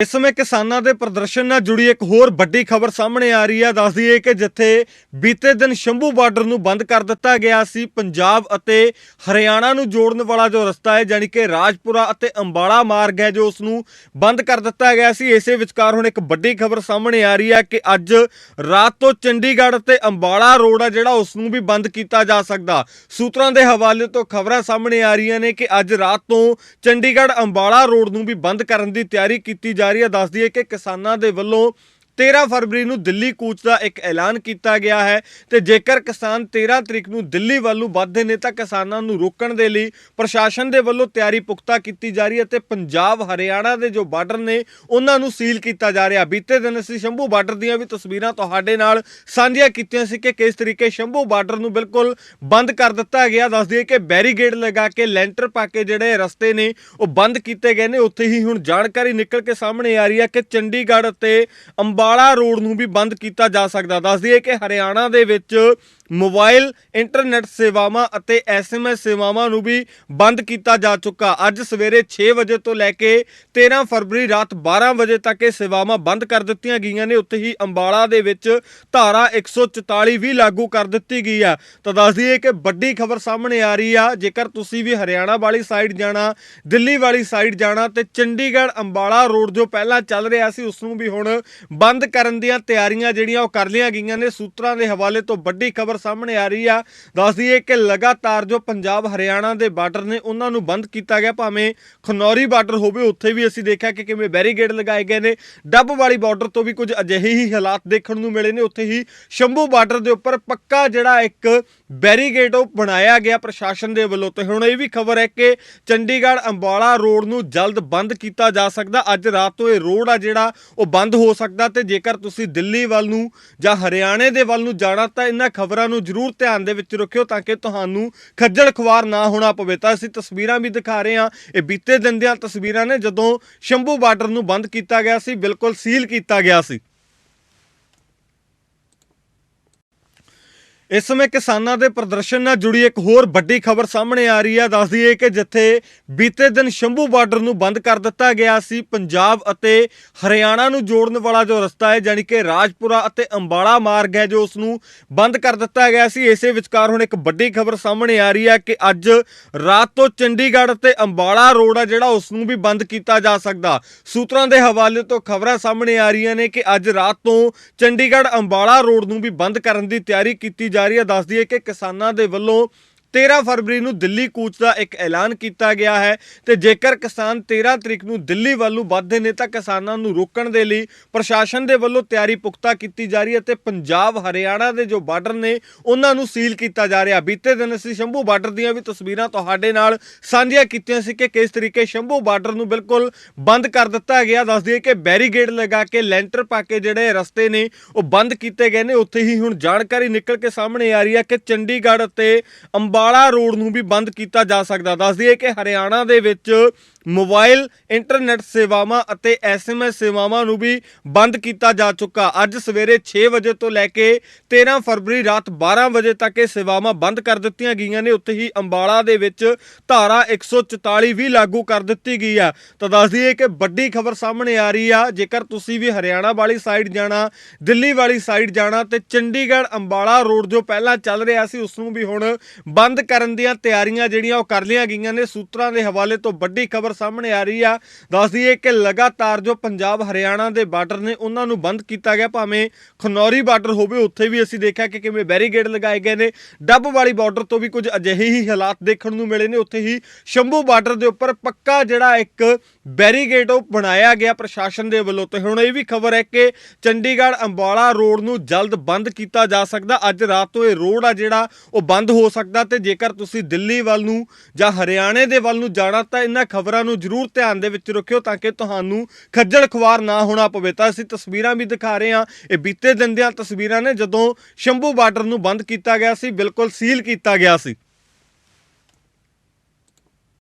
ਇਸ ਸਮੇਂ ਕਿਸਾਨਾਂ ਦੇ ਪ੍ਰਦਰਸ਼ਨ ਨਾਲ ਜੁੜੀ ਇੱਕ ਹੋਰ ਵੱਡੀ ਖਬਰ ਸਾਹਮਣੇ ਆ ਰਹੀ ਹੈ। ਦੱਸਦੀ ਹੈ ਕਿ ਜਿੱਥੇ ਬੀਤੇ ਦਿਨ ਸ਼ੰਭੂ ਬਾਰਡਰ ਨੂੰ ਬੰਦ ਕਰ ਦਿੱਤਾ ਗਿਆ ਸੀ, ਪੰਜਾਬ ਅਤੇ ਹਰਿਆਣਾ ਨੂੰ ਜੋੜਨ ਵਾਲਾ ਜੋ ਰਸਤਾ ਹੈ ਯਾਨੀ ਕਿ ਰਾਜਪੁਰਾ ਅਤੇ ਅੰਬਾਲਾ ਮਾਰਗ ਹੈ, ਜੋ ਉਸ ਨੂੰ ਬੰਦ ਕਰ ਦਿੱਤਾ ਗਿਆ ਸੀ। ਇਸੇ ਵਿਚਕਾਰ ਹੁਣ ਇੱਕ ਵੱਡੀ ਖਬਰ ਸਾਹਮਣੇ ਆ ਰਹੀ ਹੈ ਕਿ ਅੱਜ ਰਾਤ ਤੋਂ ਚੰਡੀਗੜ੍ਹ ਅਤੇ ਅੰਬਾਲਾ ਰੋਡ ਆ, ਜਿਹੜਾ ਉਸ ਨੂੰ ਵੀ ਬੰਦ ਕੀਤਾ ਜਾ ਸਕਦਾ। ਸੂਤਰਾਂ ਦੇ ਹਵਾਲੇ ਤੋਂ ਖਬਰਾਂ ਸਾਹਮਣੇ ਆ ਰਹੀਆਂ ਨੇ ਕਿ ਅੱਜ ਰਾਤ ਤੋਂ ਚੰਡੀਗੜ੍ਹ ਅੰਬਾਲਾ ਰੋਡ ਨੂੰ ਵੀ ਬੰਦ ਕਰਨ ਦੀ ਤਿਆਰੀ ਕੀਤੀ ਜਾ ਰਹੀ ਹੈ ਦੱਸਦੀ ਹੈ ਕਿ ਕਿਸਾਨਾਂ ਦੇ ਵੱਲੋਂ 13 ਫਰਵਰੀ ਨੂੰ ਦਿੱਲੀ ਕੂਚ ਦਾ ਇੱਕ ਐਲਾਨ ਕੀਤਾ ਗਿਆ ਹੈ ਤੇ ਜੇਕਰ ਕਿਸਾਨ 13 ਤਰੀਕ ਨੂੰ ਦਿੱਲੀ ਵੱਲ ਨੂੰ ਵੱਧਦੇ ਨੇ ਤਾਂ ਕਿਸਾਨਾਂ ਨੂੰ ਰੋਕਣ ਦੇ ਲਈ ਪ੍ਰਸ਼ਾਸਨ ਦੇ ਵੱਲੋਂ ਤਿਆਰੀ ਪੁਖਤਾ ਕੀਤੀ ਜਾ ਰਹੀ ਹੈ ਤੇ ਪੰਜਾਬ, ਹਰਿਆਣਾ ਦੇ ਜੋ ਬਾਰਡਰ ਨੇ ਉਹਨਾਂ ਨੂੰ ਸੀਲ ਕੀਤਾ ਜਾ ਰਿਹਾ। ਬੀਤੇ ਦਿਨ ਅਸੀਂ ਸ਼ੰਭੂ ਬਾਰਡਰ ਦੀਆਂ ਵੀ ਤਸਵੀਰਾਂ ਤੁਹਾਡੇ ਨਾਲ ਸਾਂਝੀਆਂ ਕੀਤੀਆਂ ਸੀ ਕਿ ਕਿਸ ਤਰੀਕੇ ਸ਼ੰਭੂ ਬਾਰਡਰ ਨੂੰ ਬਿਲਕੁਲ ਬੰਦ ਕਰ ਦਿੱਤਾ ਗਿਆ। ਦੱਸ ਦਈਏ ਕਿ ਬੈਰੀਗੇਡ ਲਗਾ ਕੇ ਲੈਂਟਰ ਪਾ ਕੇ ਜਿਹੜੇ ਰਸਤੇ ਨੇ ਉਹ ਬੰਦ ਕੀਤੇ ਗਏ ਨੇ। ਉੱਥੇ ਹੀ ਹੁਣ ਜਾਣਕਾਰੀ ਨਿਕਲ ਕੇ ਸਾਹਮਣੇ ਆ ਰਹੀ ਹੈ ਕਿ ਚੰਡੀਗੜ੍ਹ ਅਤੇ ਅੰਬਾਲਾ ਰੋਡ ਨੂੰ ਵੀ ਬੰਦ ਕੀਤਾ ਜਾ ਸਕਦਾ। ਦੱਸ ਦਈਏ ਕਿ ਹਰਿਆਣਾ ਦੇ ਵਿੱਚ ਮੋਬਾਈਲ, ਇੰਟਰਨੈਟ ਸੇਵਾਵਾਂ ਅਤੇ ਐਸਐਮਐਸ ਸੇਵਾਵਾਂ ਨੂੰ ਵੀ ਬੰਦ ਕੀਤਾ ਜਾ ਚੁੱਕਾ। ਅੱਜ ਸਵੇਰੇ 6 ਵਜੇ ਤੋਂ ਲੈ ਕੇ 13 ਫਰਵਰੀ ਰਾਤ 12 ਵਜੇ ਤੱਕ ਇਹ ਸੇਵਾਵਾਂ ਬੰਦ ਕਰ ਦਿੱਤੀਆਂ ਗਈਆਂ ਨੇ। ਉੱਥੇ ਹੀ ਅੰਬਾਲਾ ਦੇ ਵਿੱਚ ਧਾਰਾ 144 ਵੀ ਲਾਗੂ ਕਰ ਦਿੱਤੀ ਗਈ ਆ। ਤਾਂ ਦੱਸ ਦਈਏ ਕਿ ਵੱਡੀ ਖਬਰ ਸਾਹਮਣੇ ਆ ਰਹੀ ਆ। ਜੇਕਰ ਤੁਸੀਂ ਵੀ ਹਰਿਆਣਾ ਵਾਲੀ ਸਾਈਡ ਜਾਣਾ, ਦਿੱਲੀ ਵਾਲੀ ਸਾਈਡ ਜਾਣਾ ਤੇ ਚੰਡੀਗੜ੍ਹ ਅੰਬਾਲਾ ਰੋਡ ਜੋ ਪਹਿਲਾਂ ਚੱਲ ਰਿਹਾ ਸੀ, ਉਸ ਨੂੰ ਵੀ ਹੁਣ ਬੰਦ ਕਰਨ ਦੀਆਂ ਤਿਆਰੀਆਂ ਜਿਹੜੀਆਂ ਉਹ ਕਰ ਲਈਆਂ ਗਈਆਂ ਨੇ। ਸੂਤਰਾਂ ਦੇ ਹਵਾਲੇ ਤੋਂ ਵੱਡੀ ਖਬਰ ਸਾਹਮਣੇ ਆ ਰਹੀ ਆ। ਦੱਸ ਦਈਏ ਕਿ ਲਗਾਤਾਰ ਜੋ ਪੰਜਾਬ ਹਰਿਆਣਾ ਦੇ ਬਾਰਡਰ ਨੇ ਉਹਨਾਂ ਨੂੰ ਬੰਦ ਕੀਤਾ ਗਿਆ, ਭਾਵੇਂ ਖਨੌਰੀ ਬਾਰਡਰ ਹੋਵੇ, ਉੱਥੇ ਵੀ ਅਸੀਂ ਦੇਖਿਆ ਕਿ ਕਿਵੇਂ ਬੈਰੀਗੇਡ ਲਗਾਏ ਗਏ ਨੇ। ਡੱਬ ਵਾਲੀ ਬਾਰਡਰ ਤੋਂ ਵੀ ਕੁਝ ਅਜਿਹੇ ਹੀ ਹਾਲਾਤ ਦੇਖਣ ਨੂੰ ਮਿਲੇ ਨੇ। ਉੱਥੇ ਹੀ ਸ਼ੰਭੂ ਬਾਰਡਰ ਦੇ ਉੱਪਰ ਪੱਕਾ ਜਿਹੜਾ ਇੱਕ ਬੈਰੀਗੇਡ ਉਹ ਬਣਾਇਆ ਗਿਆ ਪ੍ਰਸ਼ਾਸਨ ਦੇ ਵੱਲੋਂ ਤੇ ਹੁਣ ਇਹ ਵੀ ਖਬਰ ਹੈ ਕਿ ਚੰਡੀਗੜ੍ਹ ਅੰਬਾਲਾ ਰੋਡ ਨੂੰ ਜਲਦ ਬੰਦ ਕੀਤਾ ਜਾ ਸਕਦਾ। ਅੱਜ ਰਾਤ ਤੋਂ ਇਹ ਰੋਡ ਆ ਜਿਹੜਾ, ਉਹ ਬੰਦ ਹੋ ਸਕਦਾ ਤੇ ਜੇਕਰ ਤੁਸੀਂ ਦਿੱਲੀ ਵੱਲ ਨੂੰ ਜਾਂ ਹਰਿਆਣੇ ਦੇ ਵੱਲ ਨੂੰ ਜਾਣਾ ਤਾਂ ਇਹਨਾਂ ਖਬਰਾਂ ਨੂੰ ਜ਼ਰੂਰ ਧਿਆਨ ਦੇ ਵਿੱਚ ਰੱਖਿਓ ਤਾਂ ਕਿ ਤੁਹਾਨੂੰ ਖੱਜਲ ਖੁਆਰ ਨਾ ਹੋਣਾ ਪਵੇ। ਤਾਂ ਅਸੀਂ ਤਸਵੀਰਾਂ ਵੀ ਦਿਖਾ ਰਹੇ ਹਾਂ। ਇਹ ਬੀਤੇ ਦਿਨ ਦੀਆਂ ਤਸਵੀਰਾਂ ਨੇ ਜਦੋਂ ਸ਼ੰਭੂ ਬਾਰਡਰ ਨੂੰ ਬੰਦ ਕੀਤਾ ਗਿਆ ਸੀ, ਬਿਲਕੁਲ ਸੀਲ ਕੀਤਾ ਗਿਆ ਸੀ। ਇਸ ਸਮੇਂ ਕਿਸਾਨਾਂ ਦੇ ਪ੍ਰਦਰਸ਼ਨ ਨਾਲ ਜੁੜੀ ਇੱਕ ਹੋਰ ਵੱਡੀ ਖਬਰ ਸਾਹਮਣੇ ਆ ਰਹੀ ਹੈ। ਦੱਸਦੀ ਹੈ ਕਿ ਜਿੱਥੇ ਬੀਤੇ ਦਿਨ ਸ਼ੰਭੂ ਬਾਰਡਰ ਨੂੰ ਬੰਦ ਕਰ ਦਿੱਤਾ ਗਿਆ ਸੀ, ਪੰਜਾਬ ਅਤੇ ਹਰਿਆਣਾ ਨੂੰ ਜੋੜਨ ਵਾਲਾ ਜੋ ਰਸਤਾ ਹੈ ਯਾਨੀ ਕਿ ਰਾਜਪੁਰਾ ਅਤੇ ਅੰਬਾਲਾ ਮਾਰਗ ਹੈ, ਜੋ ਉਸ ਨੂੰ ਬੰਦ ਕਰ ਦਿੱਤਾ ਗਿਆ ਸੀ। ਇਸੇ ਵਿਚਕਾਰ ਹੁਣ ਇੱਕ ਵੱਡੀ ਖਬਰ ਸਾਹਮਣੇ ਆ ਰਹੀ ਹੈ ਕਿ ਅੱਜ ਰਾਤ ਤੋਂ ਚੰਡੀਗੜ੍ਹ ਤੇ ਅੰਬਾਲਾ ਰੋਡ ਆ, ਜਿਹੜਾ ਉਸ ਨੂੰ ਵੀ ਬੰਦ ਕੀਤਾ ਜਾ ਸਕਦਾ। ਸੂਤਰਾਂ ਦੇ ਹਵਾਲੇ ਤੋਂ ਖਬਰਾਂ ਸਾਹਮਣੇ ਆ ਰਹੀਆਂ ਨੇ ਕਿ ਅੱਜ ਰਾਤ ਤੋਂ ਚੰਡੀਗੜ੍ਹ ਅੰਬਾਲਾ ਰੋਡ ਨੂੰ ਵੀ ਬੰਦ ਕਰਨ ਦੀ ਤਿਆਰੀ ਕੀਤੀ ਜਾ ਰਹੀ ਹੈ ਦੱਸਦੀ ਹੈ ਕਿ ਕਿਸਾਨਾਂ ਦੇ ਵੱਲੋਂ 13 ਫਰਵਰੀ ਨੂੰ ਦਿੱਲੀ ਕੂਚ ਦਾ ਇੱਕ ਐਲਾਨ ਕੀਤਾ ਗਿਆ ਹੈ ਤੇ ਜੇਕਰ ਕਿਸਾਨ 13 ਤਰੀਕ ਨੂੰ ਦਿੱਲੀ ਵੱਲ ਨੂੰ ਵੱਧਦੇ ਨੇ ਤਾਂ ਕਿਸਾਨਾਂ ਨੂੰ ਰੋਕਣ ਦੇ ਲਈ ਪ੍ਰਸ਼ਾਸਨ ਦੇ ਵੱਲੋਂ ਤਿਆਰੀ ਪੁਖਤਾ ਕੀਤੀ ਜਾ ਰਹੀ ਹੈ ਤੇ ਪੰਜਾਬ, ਹਰਿਆਣਾ ਦੇ ਜੋ ਬਾਰਡਰ ਨੇ ਉਹਨਾਂ ਨੂੰ ਸੀਲ ਕੀਤਾ ਜਾ ਰਿਹਾ। ਬੀਤੇ ਦਿਨ ਅਸੀਂ ਸ਼ੰਭੂ ਬਾਰਡਰ ਦੀਆਂ ਵੀ ਤਸਵੀਰਾਂ ਤੁਹਾਡੇ ਨਾਲ ਸਾਂਝੀਆਂ ਕੀਤੀਆਂ ਸੀ ਕਿ ਕਿਸ ਤਰੀਕੇ ਸ਼ੰਭੂ ਬਾਰਡਰ ਨੂੰ ਬਿਲਕੁਲ ਬੰਦ ਕਰ ਦਿੱਤਾ ਗਿਆ। ਦੱਸ ਦਈਏ ਕਿ ਬੈਰੀਗੇਡ ਲਗਾ ਕੇ ਲੈਂਟਰ ਪਾ ਕੇ ਜਿਹੜੇ ਰਸਤੇ ਨੇ ਉਹ ਬੰਦ ਕੀਤੇ ਗਏ ਨੇ। ਉੱਥੇ ਹੀ ਹੁਣ ਜਾਣਕਾਰੀ ਨਿਕਲ ਕੇ ਸਾਹਮਣੇ ਆ ਰਹੀ ਹੈ ਕਿ ਚੰਡੀਗੜ੍ਹ ਅਤੇ ਅੰਬਾਲਾ ਰੋਡ ਨੂੰ ਵੀ ਬੰਦ ਕੀਤਾ ਜਾ ਸਕਦਾ। ਦੱਸ ਦਈਏ ਕਿ ਹਰਿਆਣਾ ਦੇ ਵਿੱਚ ਮੋਬਾਈਲ, ਇੰਟਰਨੈਟ ਸੇਵਾਵਾਂ ਅਤੇ ਐਸਐਮਐਸ ਸੇਵਾਵਾਂ ਨੂੰ ਵੀ ਬੰਦ ਕੀਤਾ ਜਾ ਚੁੱਕਾ। ਅੱਜ ਸਵੇਰੇ 6 ਵਜੇ ਤੋਂ ਲੈ ਕੇ 13 ਫਰਵਰੀ ਰਾਤ 12 ਵਜੇ ਤੱਕ ਇਹ ਸੇਵਾਵਾਂ ਬੰਦ ਕਰ ਦਿੱਤੀਆਂ ਗਈਆਂ ਨੇ। ਉੱਥੇ ਹੀ ਅੰਬਾਲਾ ਦੇ ਵਿੱਚ ਧਾਰਾ 144 ਵੀ ਲਾਗੂ ਕਰ ਦਿੱਤੀ ਗਈ ਆ। ਤਾਂ ਦੱਸ ਦਈਏ ਕਿ ਵੱਡੀ ਖਬਰ ਸਾਹਮਣੇ ਆ ਰਹੀ ਆ। ਜੇਕਰ ਤੁਸੀਂ ਵੀ ਹਰਿਆਣਾ ਵਾਲੀ ਸਾਈਡ ਜਾਣਾ, ਦਿੱਲੀ ਵਾਲੀ ਸਾਈਡ ਜਾਣਾ ਤੇ ਚੰਡੀਗੜ੍ਹ ਅੰਬਾਲਾ ਰੋਡ ਜੋ ਪਹਿਲਾਂ ਚੱਲ ਰਿਹਾ ਸੀ, ਉਸ ਨੂੰ ਵੀ ਹੁਣ ਬੰਦ ਕਰਨ ਦੀਆਂ ਤਿਆਰੀਆਂ ਜਿਹੜੀਆਂ ਉਹ ਕਰ ਲਈਆਂ ਗਈਆਂ ਨੇ, ਸੂਤਰਾਂ ਦੇ ਹਵਾਲੇ ਤੋਂ ਵੱਡੀ ਖਬਰ ਸਾਹਮਣੇ ਆ ਰਹੀ ਆ। ਦੱਸ ਦਈਏ ਕਿ ਲਗਾਤਾਰ ਜੋ ਪੰਜਾਬ ਹਰਿਆਣਾ ਦੇ ਬਾਰਡਰ ਨੇ, ਉਹਨਾਂ ਨੂੰ ਬੰਦ ਕੀਤਾ ਗਿਆ। ਭਾਵੇਂ ਖਨੌਰੀ ਬਾਰਡਰ ਹੋਵੇ, ਉੱਥੇ ਵੀ ਅਸੀਂ ਦੇਖਿਆ ਕਿ ਕਿਵੇਂ ਬੈਰੀਗੇਡ ਲਗਾਏ ਗਏ ਨੇ। ਡੱਬ ਵਾਲੀ ਬਾਰਡਰ ਤੋਂ ਵੀ ਕੁਝ ਅਜਿਹੇ ਹੀ ਹਾਲਾਤ ਦੇਖਣ ਨੂੰ ਮਿਲੇ ਨੇ। ਉੱਥੇ ਹੀ ਸ਼ੰਭੂ ਬਾਰਡਰ ਦੇ ਉੱਪਰ ਪੱਕਾ ਜਿਹੜਾ ਇੱਕ ਬੈਰੀਗੇਟ ਉਹ ਬਣਾਇਆ ਗਿਆ ਪ੍ਰਸ਼ਾਸਨ ਦੇ ਵੱਲੋਂ ਤੇ ਹੁਣ ਇਹ ਵੀ ਖਬਰ ਹੈ ਕਿ ਚੰਡੀਗੜ੍ਹ ਅੰਬਾਲਾ ਰੋਡ ਨੂੰ ਜਲਦ ਬੰਦ ਕੀਤਾ ਜਾ ਸਕਦਾ। ਅੱਜ ਰਾਤ ਤੋਂ ਇਹ ਰੋਡ ਆ ਜਿਹੜਾ, ਉਹ ਬੰਦ ਹੋ ਸਕਦਾ ਤੇ ਜੇਕਰ ਤੁਸੀਂ ਦਿੱਲੀ ਵੱਲ ਨੂੰ ਜਾਂ ਹਰਿਆਣੇ ਦੇ ਵੱਲ ਨੂੰ ਜਾਣਾ ਤਾਂ ਇਹਨਾਂ ਖਬਰਾਂ ਨੂੰ ਜ਼ਰੂਰ ਧਿਆਨ ਦੇ ਵਿੱਚ ਰੱਖਿਓ ਤਾਂ ਕਿ ਤੁਹਾਨੂੰ ਖੱਜਲ ਖੁਆਰ ਨਾ ਹੋਣਾ ਪਵੇ। ਤਾਂ ਅਸੀਂ ਤਸਵੀਰਾਂ ਵੀ ਦਿਖਾ ਰਹੇ ਹਾਂ। ਇਹ ਬੀਤੇ ਦਿਨ ਦੀਆਂ ਤਸਵੀਰਾਂ ਨੇ ਜਦੋਂ ਸ਼ੰਭੂ ਬਾਰਡਰ ਨੂੰ ਬੰਦ ਕੀਤਾ ਗਿਆ ਸੀ, ਬਿਲਕੁਲ ਸੀਲ ਕੀਤਾ ਗਿਆ ਸੀ।